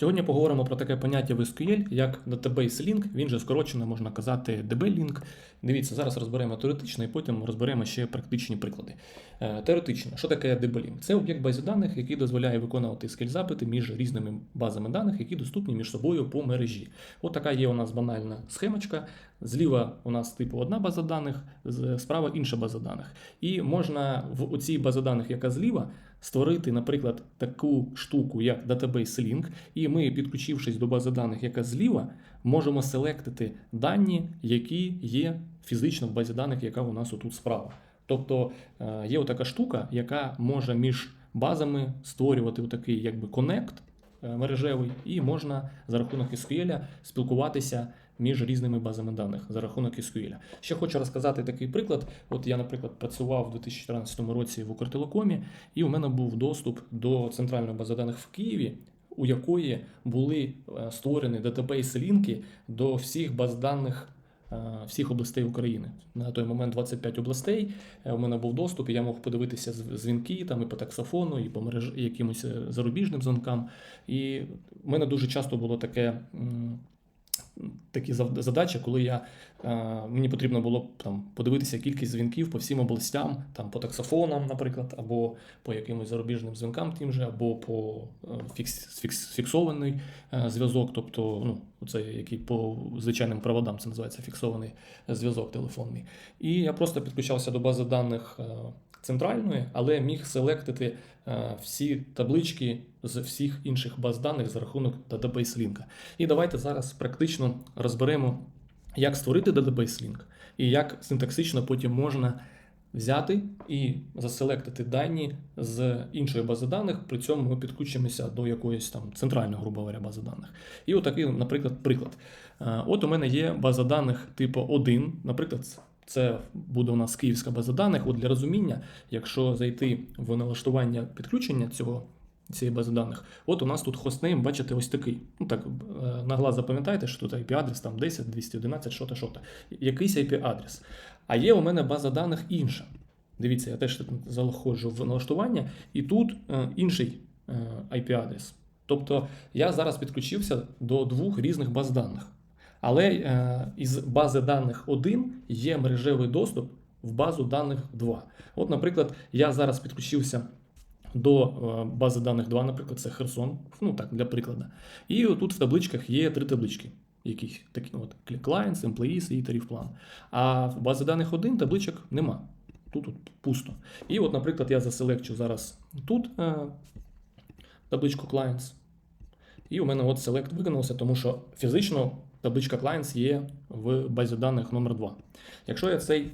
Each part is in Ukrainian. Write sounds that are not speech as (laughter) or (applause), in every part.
Сьогодні поговоримо про таке поняття в SQL, як Database Link, він же скорочено можна казати DB-Link. Дивіться, зараз розберемо теоретично і потім розберемо ще практичні приклади. Е, Теоретично, що таке DB-Link? Це об'єкт бази даних, який дозволяє виконувати SQL-запити між різними базами даних, які доступні між собою по мережі. От така є у нас банальна схемочка. Зліва у нас типу одна база даних, справа інша база даних. І можна в оцій базі даних, яка зліва, створити, наприклад, таку штуку, як Database Link, і ми, підключившись до бази даних, яка зліва, можемо селектити дані, які є фізично в базі даних, яка у нас отут справа. Тобто е, є така штука, яка може між базами створювати такий якби коннект е, мережевий, і можна за рахунок SQL спілкуватися між різними базами даних за рахунок SQL. Ще хочу розказати такий приклад. От я, наприклад, працював у 2014 році в Укртелекомі, і у мене був доступ до центральної бази даних в Києві, у якої були е, створені датабейс-лінки до всіх баз даних. Е, Всіх областей України на той момент 25 областей. Е, У мене був доступ, і я мог подивитися зв- дзвінки там і по таксофону, і по мереж якимось е, зарубіжним дзвонкам. І в мене дуже часто було таке. Такі задачі, коли я е, мені потрібно було там подивитися кількість дзвінків по всім областям, там по таксофонам, наприклад, або по якимось зарубіжним дзвінкам, тим же, або по е, фікс, фікс, фіксований е, зв'язок, тобто ну, це який по звичайним проводам це називається фіксований зв'язок телефонний. І я просто підключався до бази даних центральної, але міг селектити е, всі таблички з всіх інших баз даних за рахунок Database Link. І давайте зараз практично розберемо, як створити Database Link і як синтаксично потім можна взяти і заселектити дані з іншої бази даних, при цьому ми підключимося до якоїсь там центральної, грубо говоря, бази даних. І отакий, наприклад, приклад. Е, От у мене є база даних типу 1, наприклад, це буде у нас київська база даних. От для розуміння, якщо зайти в налаштування підключення цього цієї бази даних, от у нас тут хостнейм, бачите, ось такий. Ну так е, на глаз запам'ятайте, що тут IP-адрес там 10, 211, що-то, що-то. Якийсь IP-адрес. А є у мене база даних інша. Дивіться, я теж заходжу в налаштування, і тут е, інший е, IP-адрес. Тобто я зараз підключився до двох різних баз даних. Але е, із бази даних 1 є мережевий доступ в базу даних 2. От, наприклад, я зараз підключився до е, бази даних 2, наприклад, це Херсон, ну так, для прикладу. І тут в табличках є три таблички. Якісь такі от clients, employees і тариф план. А в базі даних 1 табличок нема. Тут, тут пусто. І от, наприклад, я заселекчу зараз тут е, табличку clients. І у мене от select виконався, тому що фізично табличка clients є в базі даних номер 2. Якщо я цей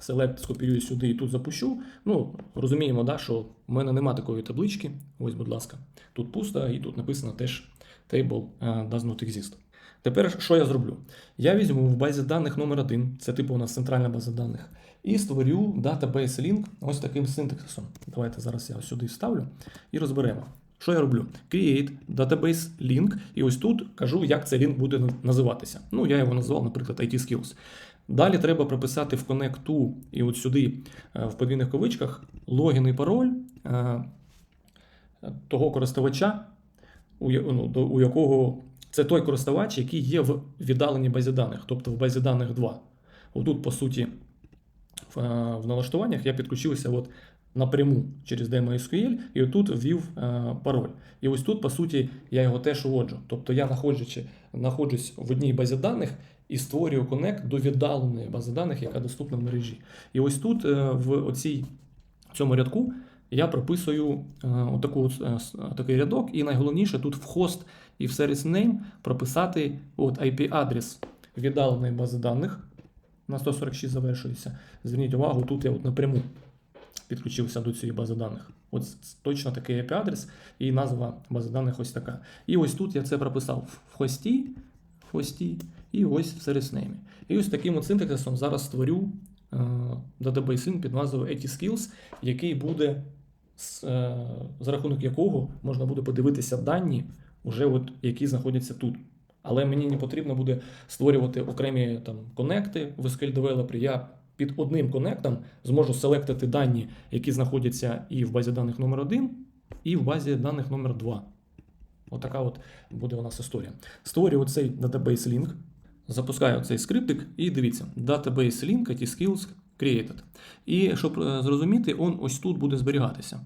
select скопіюю сюди і тут запущу, ну розуміємо, да, що в мене нема такої таблички. Ось, будь ласка, тут пусто, і тут написано теж table е, does not exist. Тепер що я зроблю? Я візьму в базі даних номер 1 це типу у нас центральна база даних, і створю database link ось таким синтаксисом. Давайте зараз я сюди вставлю і розберемо. Що я роблю? Create database link, і ось тут кажу, як цей лінк буде називатися. Ну, я його назвав, наприклад, IT Skills. Далі треба прописати в Connect і от сюди е, в подвійних кавичках логін і пароль е, того користувача, ну, у якого це той користувач, який є в віддаленій базі даних, тобто в базі даних 2. Отут, по суті, е, в налаштуваннях я підключився от напряму через DMSQL і отут ввів е, пароль. І ось тут, по суті, я його теж уводжу. Тобто я знаходжусь, в одній базі даних і створюю коннект до віддаленої бази даних, яка доступна в мережі. І ось тут, е, в оцій, цьому рядку, я прописую е, отаку, от, е, такий рядок, і найголовніше тут в хост і в service name прописати от IP-адрес віддаленої бази даних. На 146 завершується. Зверніть увагу, тут я от напряму підключився до цієї бази даних. От точно такий IP-адрес і назва бази даних ось така. І ось тут я це прописав в хості, в хості і ось в service. І ось таким от синтаксисом зараз створю е, link під назвою ATSkills, який буде е, за рахунок якого можна буде подивитися дані, уже от, які знаходяться тут. Але мені не потрібно буде створювати окремі там конекти в SQL Developer. Я під одним конектом зможу селектити дані, які знаходяться і в базі даних номер 1 і в базі даних номер 2. Отака от буде у нас історія. Створюю оцей database link, запускаю цей скриптик і дивіться, database link IT skills created. І щоб е, зрозуміти, он ось тут буде зберігатися.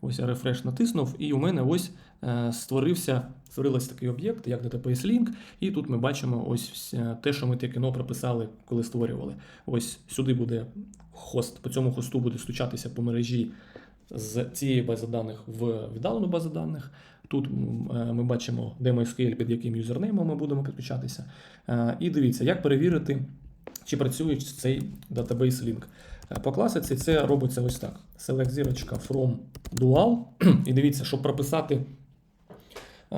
Ось я рефреш натиснув, і у мене ось е, створився, створився такий об'єкт, як database link, і тут ми бачимо ось те, що ми таке но прописали, коли створювали. Ось сюди буде хост, по цьому хосту буде стучатися по мережі з цієї бази даних в віддалену базу даних. Тут е, ми бачимо DMSQL, під яким юзернеймом ми будемо підключатися. Е, І дивіться, як перевірити, чи працює цей database link. Е, По класиці це робиться ось так: select зірочка from dual. (clears throat) І дивіться, щоб прописати е,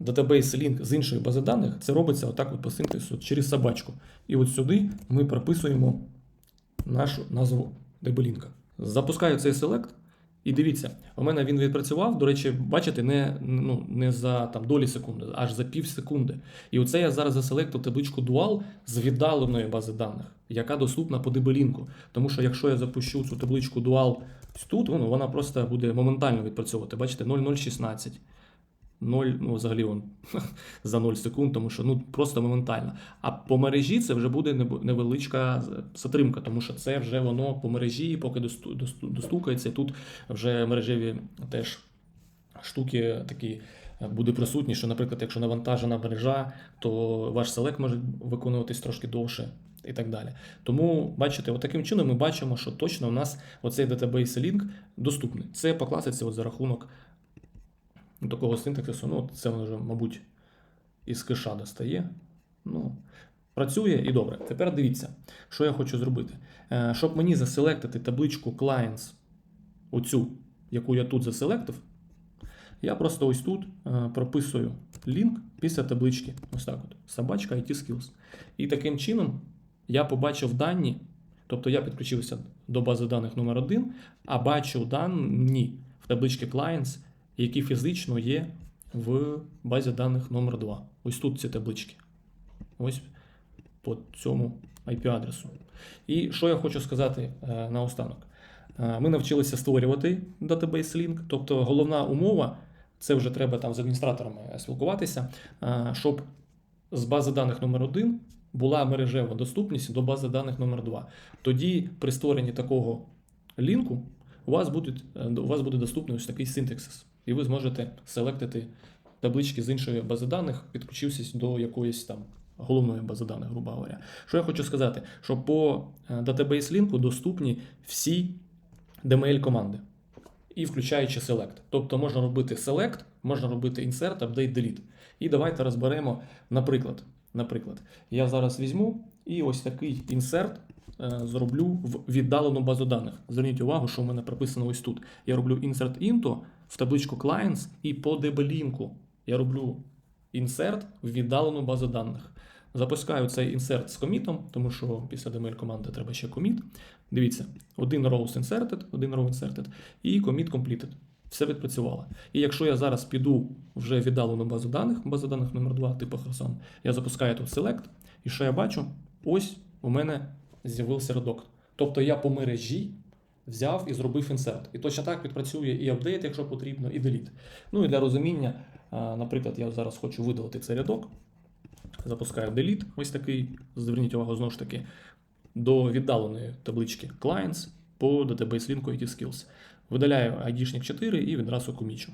database link з іншої бази даних, це робиться отак от по синтезу через собачку. І от сюди ми прописуємо нашу назву DB-лінка. Запускаю цей селект. І дивіться, у мене він відпрацював. До речі, бачите, не, ну, не за там, долі секунди, аж за пів секунди. І оце я зараз заселектив табличку Dual з віддаленої бази даних, яка доступна по DB-лінку. Тому що якщо я запущу цю табличку Dual тут, ну, вона просто буде моментально відпрацьовувати. Бачите, 0016. 0, ну взагалі он (laughs) за 0 секунд, тому що ну просто моментально. А по мережі це вже буде невеличка затримка, тому що це вже воно по мережі, поки досту- досту- достукається. Тут вже мережеві теж штуки такі е, буде присутні, що, наприклад, якщо навантажена мережа, то ваш селект може виконуватись трошки довше. І так далі. Тому, бачите, от таким чином ми бачимо, що точно у нас оцей database link доступний. Це по класиці от за рахунок такого синтаксису, ну, це вже, мабуть, із киша достає. Ну, працює і добре. Тепер дивіться, що я хочу зробити. Е, Щоб мені заселектити табличку clients, оцю, яку я тут заселектив, я просто ось тут е, прописую лінк після таблички. Ось так от. Собачка IT Skills. І таким чином я побачив дані, тобто я підключився до бази даних номер 1 а бачу дані в табличці Clients, які фізично є в базі даних номер 2 Ось тут ці таблички. Ось по цьому IP-адресу. І що я хочу сказати е, наостанок. Е, Ми навчилися створювати database link, тобто головна умова, це вже треба там з адміністраторами спілкуватися, е, щоб з бази даних номер 1 була мережева доступність до бази даних номер 2 Тоді при створенні такого лінку у вас, будуть, е, у вас буде доступний ось такий синтаксис, і ви зможете селектити таблички з іншої бази даних, підключившись до якоїсь там головної бази даних, грубо говоря. Що я хочу сказати, що по е, database лінку доступні всі DML команди, і включаючи select. Тобто можна робити select, можна робити insert, update, delete. І давайте розберемо, наприклад, наприклад, я зараз візьму і ось такий е, зроблю в віддалену базу даних. Зверніть увагу, що в мене прописано ось тут. Я роблю insert into в табличку clients і по DB-лінку я роблю insert в віддалену базу даних. Запускаю цей insert з комітом, тому що після DML команди треба ще коміт. Дивіться, один rows inserted, один row inserted і commit completed. Все відпрацювало. І якщо я зараз піду вже в віддалену базу даних, базу даних номер 2 типу Херсон, я запускаю тут select, і що я бачу? Ось у мене з'явився редокт. Тобто я по мережі взяв і зробив інсерт. І точно так відпрацює і апдейт, якщо потрібно, і delete. Ну і для розуміння, наприклад, я зараз хочу видалити цей рядок. Запускаю delete, ось такий. Зверніть увагу знову ж таки до віддаленої таблички Clients по database лінку IT Skills. Видаляю ID 4 і відразу комічу.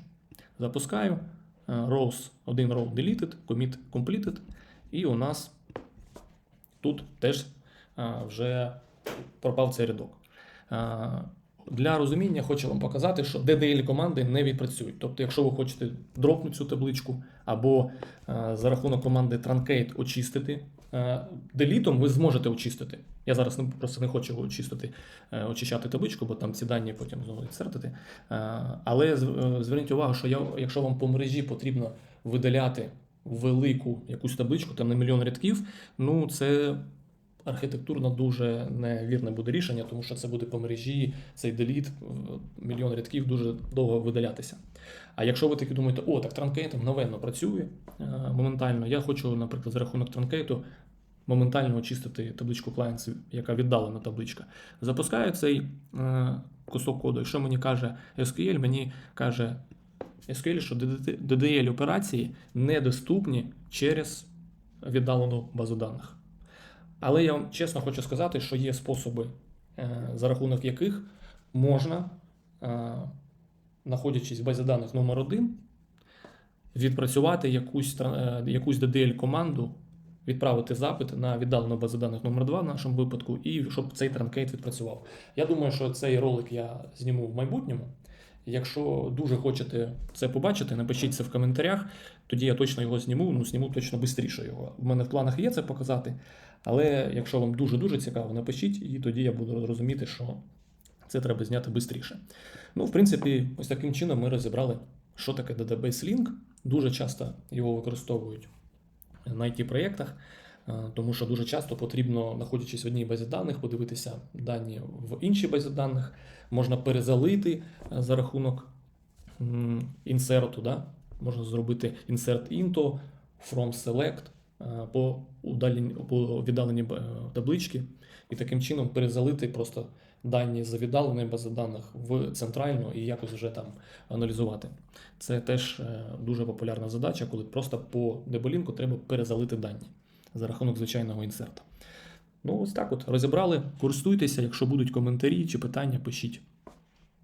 Запускаю rows, один row deleted, commit completed, і у нас тут теж вже пропав цей рядок. Для розуміння хочу вам показати, що DDL команди не відпрацюють. Тобто, якщо ви хочете дропнути цю табличку, або за рахунок команди Truncate очистити, делітом ви зможете очистити. Я зараз просто не хочу очистити, е, очищати табличку, бо там ці дані потім знову відсертити. Але е, зверніть увагу, що я, якщо вам по мережі потрібно видаляти велику якусь табличку, там на мільйон рядків, ну це архітектурно дуже невірне буде рішення, тому що це буде по мережі, цей деліт, е, мільйон рядків дуже довго видалятися. А якщо ви таки думаєте, о, так транкейт мгновенно працює е, моментально, я хочу, наприклад, за рахунок транкейту моментально очистити табличку clients, яка віддалена табличка. Запускаю цей е, кусок коду. Якщо мені каже SQL, мені каже SQL, що DDL операції недоступні через віддалену базу даних. Але я вам чесно хочу сказати, що є способи, е, за рахунок яких можна, е, знаходячись в базі даних номер 1 відпрацювати якусь, е, якусь DDL-команду, відправити запит на віддалену базу даних номер 2 в нашому випадку, і щоб цей транкейт відпрацював. Я думаю, що цей ролик я зніму в майбутньому. Якщо дуже хочете це побачити, напишіть це в коментарях, тоді я точно його зніму, ну зніму точно швидше його. У мене в планах є це показати, але якщо вам дуже-дуже цікаво, напишіть, і тоді я буду розуміти, що це треба зняти швидше. Ну, в принципі, ось таким чином ми розібрали, що таке Database Link. Дуже часто його використовують на it проєктах тому що дуже часто потрібно, знаходячись в одній базі даних, подивитися дані в іншій базі даних, можна перезалити е, за рахунок інсерту. Да? Можна зробити insert into, from select е, по, удалені, по віддаленій е, таблички, і таким чином перезалити просто дані за віддаленої бази даних в центральну і якось вже там аналізувати. Це теж е, дуже популярна задача, коли просто по деболінку треба перезалити дані за рахунок звичайного інсерта. Ну, ось так от розібрали. Користуйтеся, якщо будуть коментарі чи питання, пишіть.